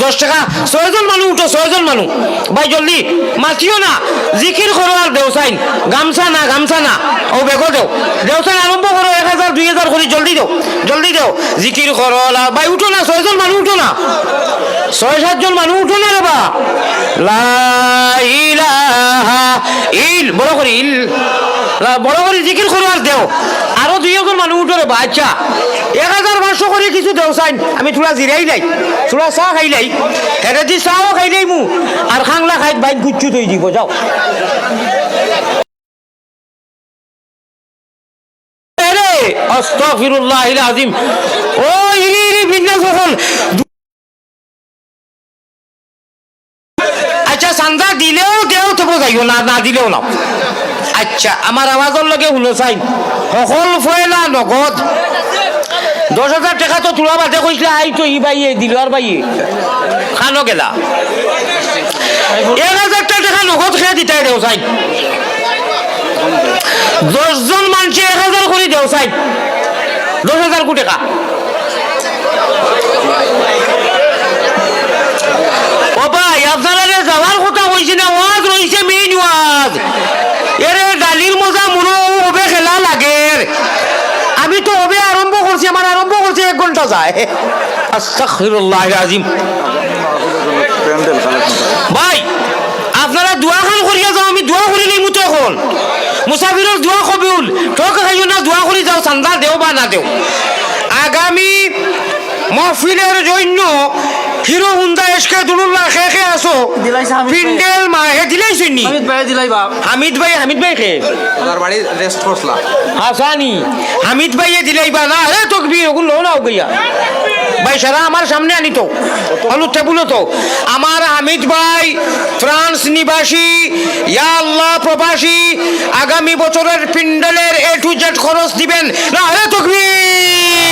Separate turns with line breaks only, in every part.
দশ টাকা। ছয়জন মানুষ উঠো, ছয়জন মানুষ ভাই, জলদি। মাতিও না। জিকির করো আর দেওসাইন গামছা না গামছা না। ও বেগো দেও দেওসাইন আরম্ভ করো এক হাজার দুই হাজার করে জলদি দেও জলদি দেও জিকির করো লা ভাই, উঠো না। ছয়জন মানুষ উঠো না। ছয়, সাতজন মানুষ উঠো না রে বা। ইল বড় করে ইল। বড় করে জিকির করো আর দেও একজন মানুষ উঠো রে বা আচ্ছা এক হাজার পাঁচশো করে কিছু দেও চাইন। আমি থোড়া জিরাই লাই থোড়া চাহ খাই লাই হেরে দি চাহও খাই লাই মু। আর খাংলা খাই বাইক গুচ্ছু তৈ দিব, যাও। রে আস্তাগফিরুল্লাহ আজিম। ও হল আচ্ছা চান্দা দিলেও দেও, তবু যাইও না না দিলেও না আচ্ছা আমার আওয়াজের লগে শুনো চাই সকল ফয়লা নগদ দশ হাজার টাকা তো তোলা বাদে কইছিলে আই তো ই বাইয়ে দিল আর বাইয়ে খানো গেলা। এক হাজার টাকা নগদ খেয়ে দিতে দেও চাই দশজন মানুষে এক হাজার করে দেও চাই দশ হাজার কোটি টাকা। ও ভাই যাওয়ার কথা কইছি না ওয়াজ রইছে মেইন ওয়াজ এরে ডালির মজা আমি তো হবে আরম্ভ করছি, আমার আরম্ভ করছি, এক ঘণ্টা যায়। আস্তাগফিরুল্লাহ ভাই, আপনারা দোয়া খান করিয়া যাও, আমি দোয়া করি নেই মুতো এখন মুসাফিরের দোয়া কবিউল ঠক খাইও না, দোয়া করি যাও চান্দা দেও বা না দেও। আগামী মহফিলের জন্য হিরো হুন্দা এসকে দুলুল্লাহ খে খে আসো।
দিলাইছে হামিদ
পিন্ডেল মা হে দিলাইছো নি?
অমিত ভাই দিলাই বাপ।
হামিদ ভাই হামিদ ভাই খে।
ওনার বাড়ি রেস্ট করছিলাম।
হাসানি। হামিদ ভাইয়ে দিলাইবা না রে তকবি ওগুলো নাও গইয়া ভাই সারা আমার সামনে আনি তো। হলুদ টেবুলো তো। আমার হামিদ ভাই ফ্রান্স নিবাসী ইয়া আল্লাহ প্রবাসী আগামী বছরের পিন্ডলের এ টু জেড খরচ দিবেন। না রে তকবীর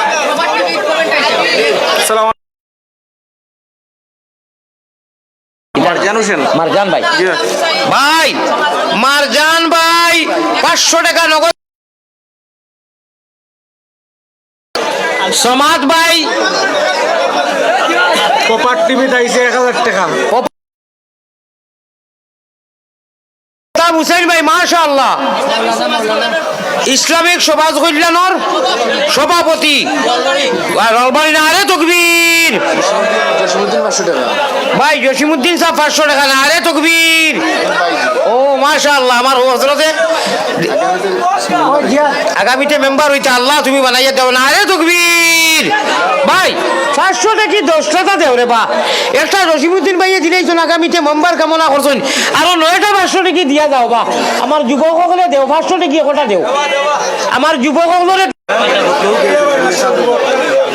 মারজান হোসেন?
মারজান ভাই। ভাই মারজান ভাই পাঁচশো টাকা নগদ। সমাদ ভাই।
কপার টিভি আইছে এক হাজার টাকা।
হুসেন ভাই মাশাআল্লাহ। ইসলামিক সমাজ কল্যাণর সভাপতি। রলবাড়ি না আরে তকবীর। ভাই জসিমুদ্দিন সাহেব পাঁচশো টাকা না আরে তকবীর। ও, মাশাআল্লাহ, আমার হজরতে আগামীতে মেম্বার হইতে আল্লাহ তুমি বানাইয়া দেও না আরে তকবীর। ভাই, পাঁচশো টাকি দশ টাকা দেও রে বা? একটা রসিমুদ্দিন ভাইয়ে দিলেইছেন আগামীতে মেম্বার কামনা করছেন। আরও নয়টা টাকি দিয়া যাও বা? আমার যুবক সকলে দেও ফার্স্ট কি কথা দেও? আমার যুবক কিবৰিয়া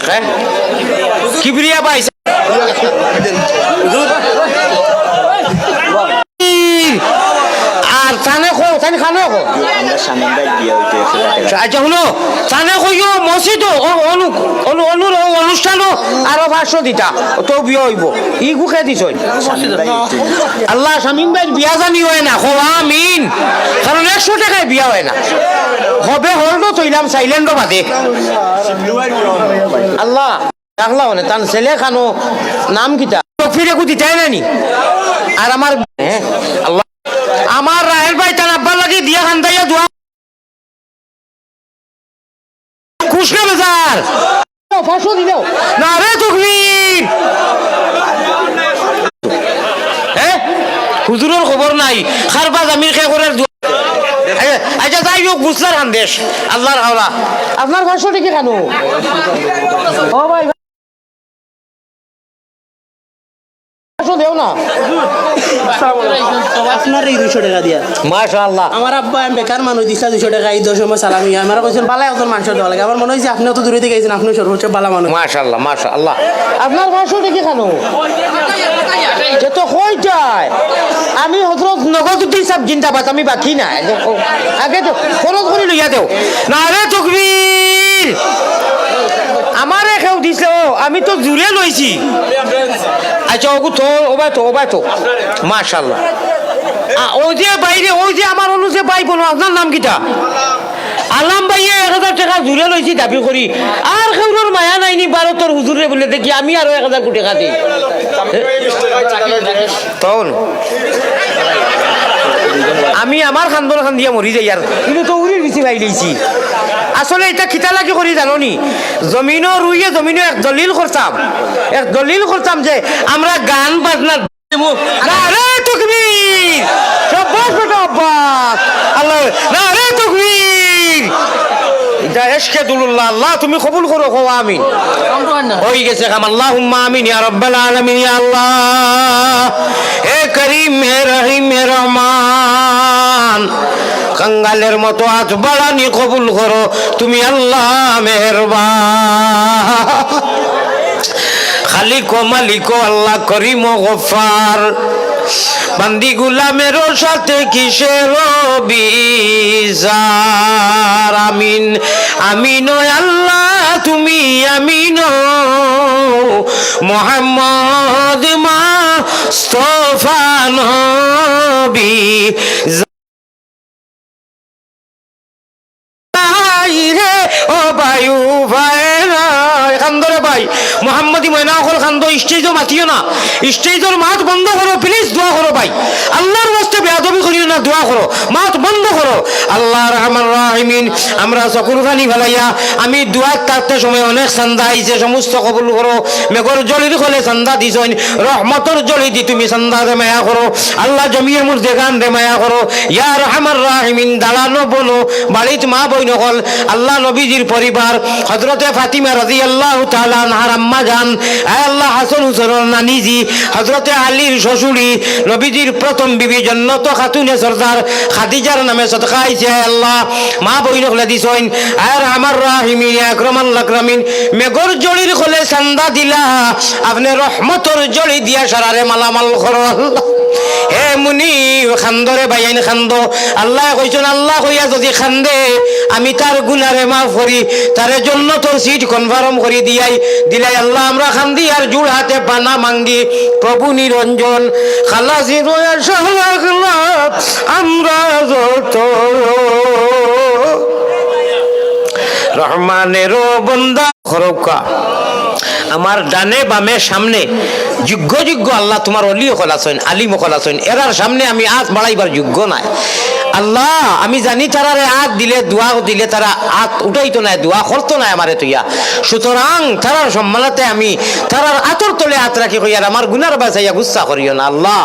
হ্যাঁ? কিবরিয়া ভাই আর খো খানো
আমরা বিয়ে হইতে
আচ্ছা তানে কইও মসজিদ অনু অনু অনুর অনুষ্ঠান আরও দিতা তো বিয়ে হইব। ই গুখে আল্লাহ শামিম ভাই বিয়া জানি হয় না হো আমিন। কারণ একশো টাকায় বিয়া হয় না। হবে হলটো তৈলাম সাইলেন্ড বাদে। আল্লাহ রাখলা মানে তান ছেলে খানো নাম কিতা? ফিরে কু দিতাই নানি। আর আমার হ্যাঁ, আল্লাহ আমার রাহেল দিলেও না রে হ্যাঁ হুজুরের খবর নাই। খারবাজ আমির খে করে আচ্ছা যাই হোক, বুঝলার খান্দেশ আল্লাহর হাওলা। আপনার ভাষণ কি কেন? ও ভাই ভাষণ দেও না?
আপনার এই দুশো টাকা দিয়া।
মাশা
আমার আব্বা আমি বেকার মানুষ দিছা দুশো টাকা এই দশ সময় সালামি আমার কইছেন বালাই একজন মানুষ দেওয়া লাগে। আমার মনে হয়েছে আপনি অত দূরে থেকে গেছেন আপনি সর্বোচ্চ বালা মানুষ।
মাশাল্লাহ মাশাল্লাহ আপনার ভাষণ কি কেন? যে তো কইটায়। আমি হজরত সাহেব জিন্দাবাদ আমি বাকি না আগে তো খরচ করে লইয়া দেও। না রে তকবীর আমি তো জুড়ে লইছি। আচ্ছা ওগু তো ওবাই তো ওবাই তো। মাশাল্লাহ আ, ওই যে বাইরে ওই যে আমার অনুযায়ী বাই বলো আপনার নাম কিটা? আলাম ভাইয়ে এক হাজার টাকা জুড়ে লইছি দাবি করি। আর কেউর মায়া নাইনি ভারতের হুজুরে বলে দেখি আমি আরও এক হাজার কোটি টাকা দিই তখন আমি আমার খান্দর খান দিয়া মরি যাই আর কিন্তু তো উড়ি বেশি ভাই দিয়েছি আসলে এটা খিতা লাগি করি জানো নি? জমিনও রুইয়ে জমিনও এক দলিল করতাম এক দলিল করতাম যে আমরা গান বাজনা আল্লাহ, না রে তকবীর এটা এসকে দুলুল্লাহ আল্লাহ তুমি কবুল করো কো আমিন। হয়ে গেছে কাম আল্লাহুম্মা আমিন ইয়া রাব্বাল আলামিন ইয়া আল্লাহ। হে করিম হে রহিম হে রহমান। কঙ্গালের মতো আজ বাড়ানি কবুল করো তুমি আল্লাহ মেহরবান। খালিক মালিক আল্লাহ করিম গফার। বান্দি গুলামের সাথে কিসের বিচার আমিন আমিন আল্লাহ, তুমি আমিন মোহাম্মদ মা স্তফা নবী। ভাই ও বায়ু ভাই ভাই মোহাম্মদী ময়না অকল খান্দ স্টেজও মাতিও না। স্টেজের মাত বন্ধ করো প্লিজ দোয়া করো ভাই। আল্লাহর বাস্তে বেয়াদবি করিও না, দোয়া করো। মাত বন্ধ করো। আল্লাহ রহমান রাহিমিন, আমরা চকুর পানি ফেলাইয়া, আমি দোয়ার তাতে সময় অনেক চান্দা আইছে সমস্ত কবুল করো। মেঘর জলির খলে চান্দা দিছইন রহমতর জলি দি তুমি চান্দা দে মায়া করো। আল্লাহ জমিয়ে মুর দেগান দে মায়া করো। ইয়া রহমান রাহিমিন দালানো বলো বাড়িত মা বই নকল আল্লাহ নবীজির পরিবার হজরতে ফাতিমা রাজি আল্লাহ তালা নাহার আম্মা আয় আল্লাহ, হাসন হুসর নানিজি হজরতে আলীর শ্বশুরি, নবীজির প্রথম বিবি জন্নত খাতুনে সর্দার খাদিজার নামে সদকা আইছে আল্লাহ। মা বই নকলে দিছইন আর আমার রাহিমিন আকরমান। লাকরামিন মেঘর জড়ির খলে চান্দা দিলা। আপনি রহমতর জড়ি দিয়া সারারে মালামাল করো। হে মুনি, খান্দরে বাইন খান্দ। আল্লাহ কইছেন, আল্লাহ কইয়া যদি খান্দে, আমি তার গুনারে মাফ করি। তারে জন্য তোর সিট কনফার্ম করি দিয়াই। দিলাই, আল্লাহ, আমরা খান্দি আর জুড় হাতে পানা মাঙ্গি। প্রভু নিরঞ্জন, খালাসি রয়া আমরা যত রহমানেরও বন্দা খরকা। আমার ডানে বামে সামনে যোগ্য যোগ্য আল্লাহ তোমার অলি অকল আছেন আলিম অকল আছেন। এরার সামনে আমি আজ বাড়াইবার যোগ্য নাই। আল্লাহ, আমি জানি তারারে হাত দিলে, দোয়া দিলে তারা হাত উঠাইতো নাই, দোয়া করতো নাই আমারে তুইয়া। সুতরাং তারার সম্মানাতে আমি তারার আতর তলে হাত রাখি কইয়ার আমার গুনার বাঁচাইয়া গুচ্ছা করিও না, আল্লাহ।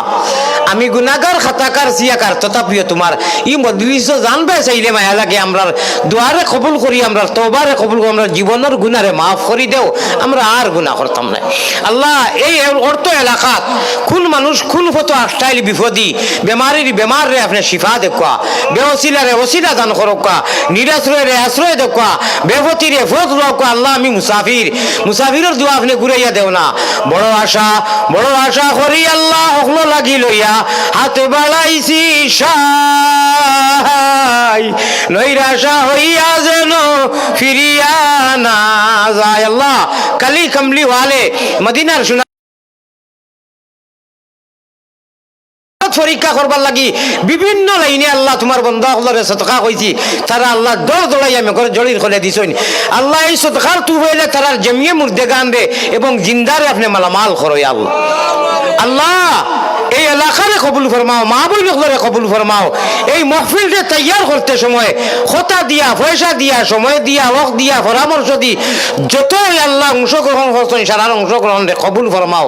আমি গুনাগার খাতাকার, সিয়াকার, তথাপিও তোমার ই মজলিস জানবে চাইলে মায়া লাগে, আমরার দোয়ারে কবুল করি আমরা তোবারে কবুল করি আমরা জীবনের গুনারে মাফ করি দেও। আমরা আর গুনাহ করতাম না। আল্লাহ, এই অর্থ এলাকাত কোন মানুষ কোন ফটো আস্টাইল বিপদি বেমারির বেমার রে আপনি শিফা দেখুয়া, বেওসিলারে ওসিলা দান করকা নিরাশ্রয় রে আশ্রয় দেখুয়া বেপতিরে ফত রকা আল্লাহ আমি মুসাফির, মুসাফিরের দোয়া আপনি ঘুরাইয়া দেও না। বড় আশা বড় আশা করি আল্লাহ হকলো লাগি লইয়া হাতে বাড়াইছি সাই। নৈরাশা হইয়া যেন ফিরিয়া যায় আল্লাহ কালি কমলি ওয়ালে মদিনার শুনা পরীক্ষা করবার লাগি। বিভিন্ন লাইনে আল্লাহ তোমার বন্ধ হলরে সতকা কইছি। তারা আল্লাহ দর দড়াই আমি করে জড়ির খলে দিছইন আল্লাহ এই সতকার তু হইলে তারা জমিয়ে মুর্দে গান দে এবং জিন্দারে আপনি মালামাল করো আল্লাহ। আল্লাহ, এই এলাকারে কবুল ফরমাও, মা বই নকলরে কবুল ফরমাও। এই মহফিলটা তৈয়ার করতে সময়, খোতা দিয়া, পয়সা দিয়া, সময় দিয়া, হক দিয়া, পরামর্শ দি যত আল্লাহ অংশগ্রহণ করছেন, সারার অংশগ্রহণ কবুল ফরমাও।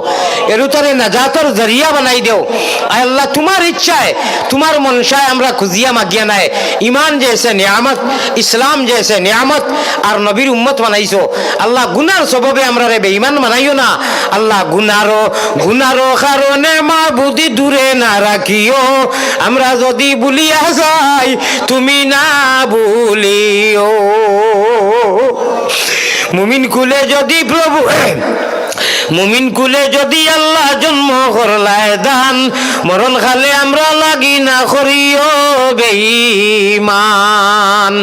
এরুতারে নাজাতর জরিয়া বানাই দেও। আল্লাহ তোমার ইচ্ছায়, তোমার মনসায় আমরা খুঁজিয়া মাগিয়া নাই। ইমান যে এসে নিয়ামত, ইসলাম যে এসে নিয়ামত আর নবীর উম্মত বানাইছো। আল্লাহ গুনার সববে আমরা রে বেঈমান বানাইও না। আল্লাহ গুনারো গুনারো কারণে মা বুদ্ধি দূরে না রাখিও। আমরা যদি ভুলিয়া যাই, তুমি না ভুলিও। মুমিন কুলে যদি প্রভু মুমিন কুলে যদি আল্লাহ জন্ম করলায় দান, মরণ খালে আমরা লাগি না করিও বেঈমান।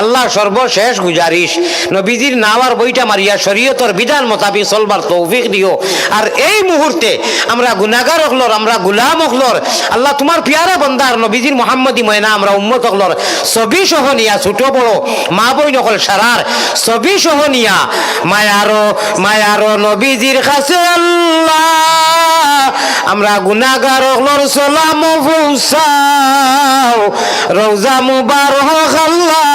আল্লাহ সর্বশেষ গুজারিশ। নবীজির নাওয়ার বইটা মারিয়া শরীয়তর বিধান মোতাবিক চলবার তৌফিক দিও। আর এই মুহূর্তে আমরা গুনাগার হকলর আমরা গুলাম হকলর আল্লাহ তোমার পিয়ারা বন্দার নবীজির মোহাম্মদী ময়না, আমরা উম্মত হকলর ছবি সহনিয়া ছোট বড় মা বই নকল সারার, ছবি সহনিয়া মায়ারো মায়ারো নবীজির কাছে আল্লাহ। আমরা গুনাগার হকলর সালাম পৌঁছাও রোজা মুবারক আল্লাহ,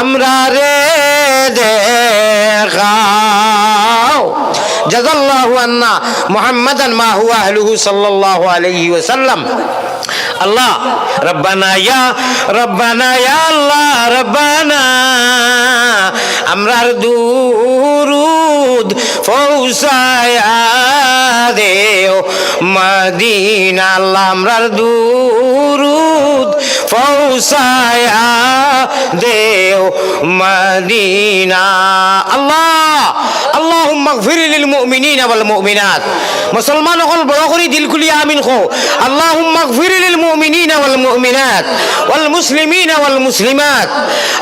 আমরা রে দেখাও। জাজাল্লাহু আন্না মুহাম্মাদান মা হুয়া আহলুহু সাল্লাল্লাহু আলাইহি ওয়াসাল্লাম। আল্লাহ, রব্বানা ইয়া রব্বানা ইয়া আল্লাহ, রব্বানা। আমরার দুরুদ ফৌসায়া দেও মদিনা আল্লাহ আমরার দুরুদ ফৌসায়া দেও মদিনা আল্লাহ اللهم اغفر للمؤمنين والمؤمنات مسلمان قل بروخري دل كل آمين خو اللهم اغفر للمؤمنين والمؤمنات والمسلمين والمسلمات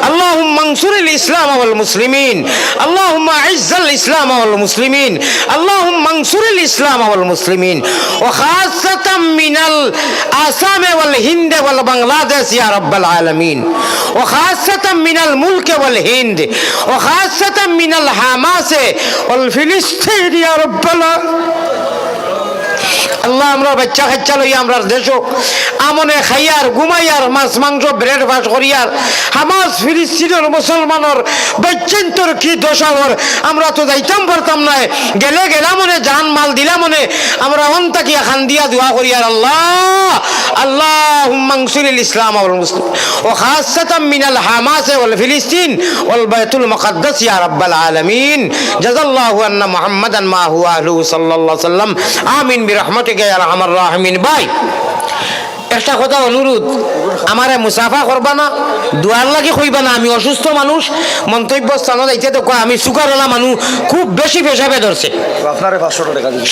اللهم انصر الإسلام والمسلمين اللهم اعز الإسلام والمسلمين اللهم انصر الإسلام والمسلمين وخاصة من الآسام والهند والبنغلاديش يا رب العالمين. وخاصة من الملك والهند وخاصة من الحماس والفلسطين يا رب العالمين. আল্লাহ আমরা বাচ্চা খাচ্চা লই আমরার দেশ আমনে খাইয়ার, ঘুমাইয়ার, মাছ, মাংস, ব্রেড ভাস করিয়ার হামাজ ফিলিস্তিনের, মুসলমানের, বৈচিন্তর কি দশাবর আমরা তো যাইতাম পারতাম না গেলে গেলাম মনে জান মাল দিলাম মনে। আমরা অন অন্তাকিয়া খান দিয়া দোয়া করিয়ার আল্লাহ আল্লাহ হুম্মাংসুরিল ইসলাম আবুল মুসলিম। ও খাসাতাম মিনাল হামাস ওল ফিলিস্তিন ওল বাইতুল মকাদ্দাস, ইয়া রাব্বাল আলামিন। জাযাল্লাহু আন্না মুহাম্মাদান মা হুয়া আলু সাল্লাল্লাহু আলাইহি ওয়াসাল্লাম। আমিন, বিরহমাতিক। গে আমার ভাই। একটা কথা অনুরোধ আমার মুসাফা করবা না দুয়ার লাগে না আমি অসুস্থ মানুষ মন্তব্য স্থানত এটা তো আমি সুগারওয়ালা মানুষ খুব বেশি পেশাবে ধরছে।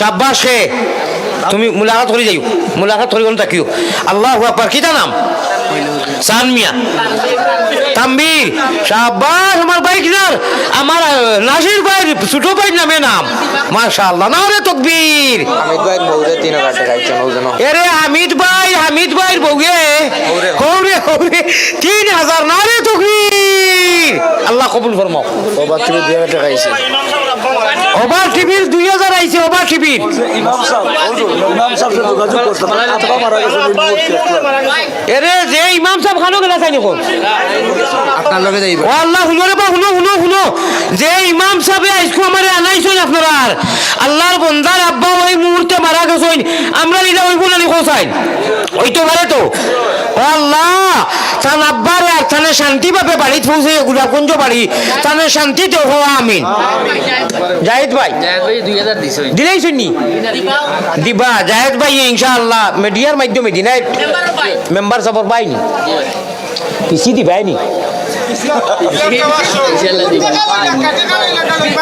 সাব্বাস হে তুমি মুলাকাত করে মুলাকাত করে কোনো আল্লাহ আকবার কিতা নাম? সানমিয়া। মিয়া তাম্বির সাব্বাস আমার বাইক নার আমার নাসির ভাই ছোট ভাই নামে নাম। মাশাআল্লাহ না রে তকবীর।
বউরে তিন
এরে হামিদ ভাই হামিদ ভাই বউয়ে। হৌরে হৌরে তিন হাজার না রে তকবীর। আল্লাহ কবুল ফরমাও।
ও বাচ্চা দুই হাজার টাকা আইছে
ওভার টিভির দুই হাজার আইছে ওভার টিভির
মারা।
এরে যে ইমাম সাহেব খানো গেলা চাই দেখুন।
আপনার লগে যাইব।
ও আল্লাহ শুনো রে বা শুনো শুনো শুনো। যে ইমাম সাহেব আইসকু আমারে আনাইছেন আপনারা আর। আল্লাহর বন্দার আব্বা ওই মুহূর্তে মারা গেছেন। আমরা লিলা ওই গুলো কোসাইন ওই তো পারে তো। আল্লাহ তান আব্বারে আর তানে শান্তি পাবে বাড়ি পৌঁছে গুলাকুঞ্জ বাড়ি। তানে শান্তিতে হওয়া আমিন। জাহিদ ভাই দিলেই শুনি দিবা। জাহেদ ভাই ইনশাআল্লাহ মিডিয়ার মাধ্যমে দিনাই। মেম্বার সবর পাইনি পিসি দিবাইনি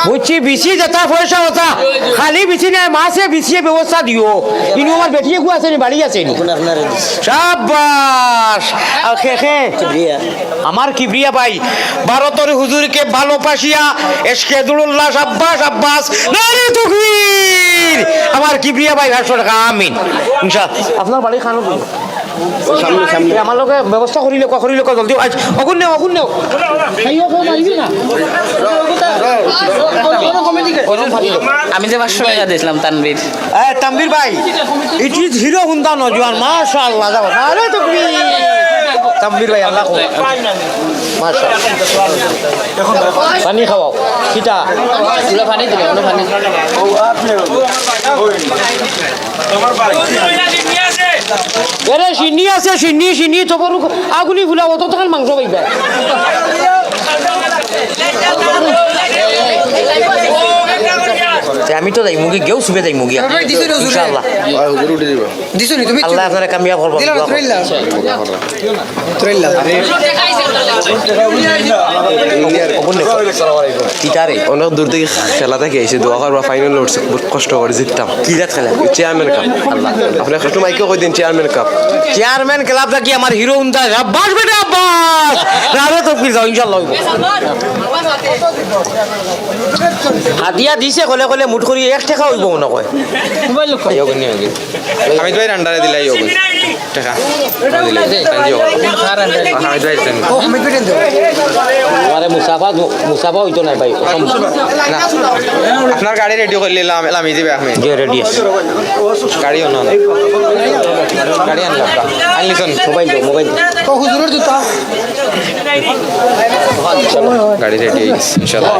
বুঝছি বিসি যেটা পয়সা হতা খালি বিসি নাই মাসে বিসিয়ে ব্যবস্থা দিও। ইনু আমার বেটিয়ে গু আছে নি বাড়ি আছে নি? সাবাস। আমার কিবরিয়া ভাই ভারতের হুজুরকে ভালোবাসিয়া এসকে দুরুল্লাহ সাব্বাস আব্বাস নারে তকবীর আমার কিবরিয়া ভাই ভাষণ আমিন। ইনশাআল্লাহ। আপনার বাড়ি খানো দিন এই আমার লগে ব্যবস্থা করিলে ক করিলে ক জলদি। আজ অগুন নেও অগুন নেও খাইও খাও মারিবি না?
আমি যে পাঁচশো টাকা দিয়েছিলাম তানবীর
ভাই ইট ইজ হিরো হুন্দা নজওয়ান মাশাআল্লাহ যাও নারে তকবীর তাম্বির ভাই, আল্লাহ কো পানি খাওয়াও। কিটা
ওগুলো পানি দিলে ওগুলো পানি
এরে, সিন্নি আছে, সিন্নি সিন্নি তোর আগুলি ফুলা অত তখন মাংস পাইবা। তে আমি তো যাই মুগি গেও সুবে যাই মুগি ইনশাআল্লাহ।
দিছো নি তুমি
আল্লাহ আপনারা কামিয়াব
দিলা অনেক দূর থেকে খেলা থেকে এসে দোয়া করবা ফাইনাল উঠছে। বহুত কষ্ট করে জিততাম। কি রাত খেলা? চেয়ারম্যান কাপ আল্লাহ। আপনি একটু মাইকে কই দিন চেয়ারম্যান কাপ
চেয়ারম্যান ক্লাব থাকি আমার হিরো উন্তা আব্বাস বেটা আব্বাস! রাবে তো কি যাও হাতিয়া দিছে কলে কলে মুঠ করি এক টাকা হইব মনে কয়
হামিদ ভাই আন্ডারে দিলাই ইয়োগ টাকা
মুসাফা মুসাফা হইতো না ভাই
আপনার গাড়ি রেডি করে নিলাম এলাম ইজি ভাই আমি
যে রেডি আছে।
গাড়ি অন্য গাড়ি আনলাম আনলিছন
মোবাইল মোবাইল
গাড়ি রেডি ইনশাআল্লাহ।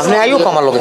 আপনি আইও আমার লগে।